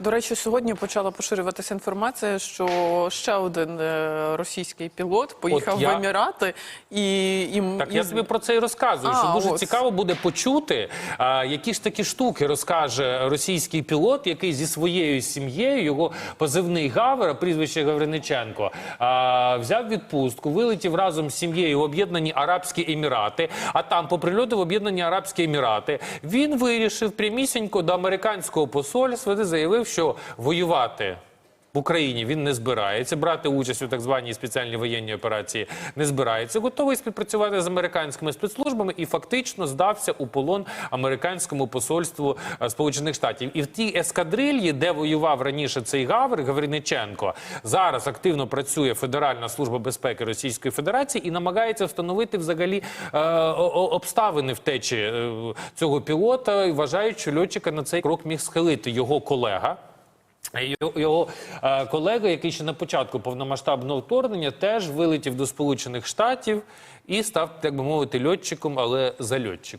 До речі, сьогодні почала поширюватися інформація, що ще один е, російський пілот поїхав я- в Емірати і їм Так і я тобі про це і розказую. А, що дуже ось. цікаво буде почути, а, які ж такі штуки розкаже російський пілот, який зі своєю сім'єю, його позивний Гавер, прізвище Гавриниченко, а, взяв відпустку, вилетів разом з сім'єю в Об'єднані Арабські Емірати. А там, по прильоту в Об'єднані Арабські Емірати, він вирішив прямісінько до американського посольства, де заявив, що воювати. В Україні він не збирається брати участь у так званій спеціальній воєнній операції. Не збирається, готовий співпрацювати з американськими спецслужбами і фактично здався у полон американському посольству е, Сполучених Штатів. І в тій ескадрильї, де воював раніше цей Гавр Гавриниченко, зараз активно працює Федеральна служба безпеки Російської Федерації і намагається встановити взагалі е, обставини втечі е, цього пілота. Вважають, що льотчика на цей крок міг схилити його колега. Його, е, колега, який ще на початку повномасштабного вторгнення, теж вилетів до Сполучених Штатів і став, так би мовити, льотчиком, але за льотчиком.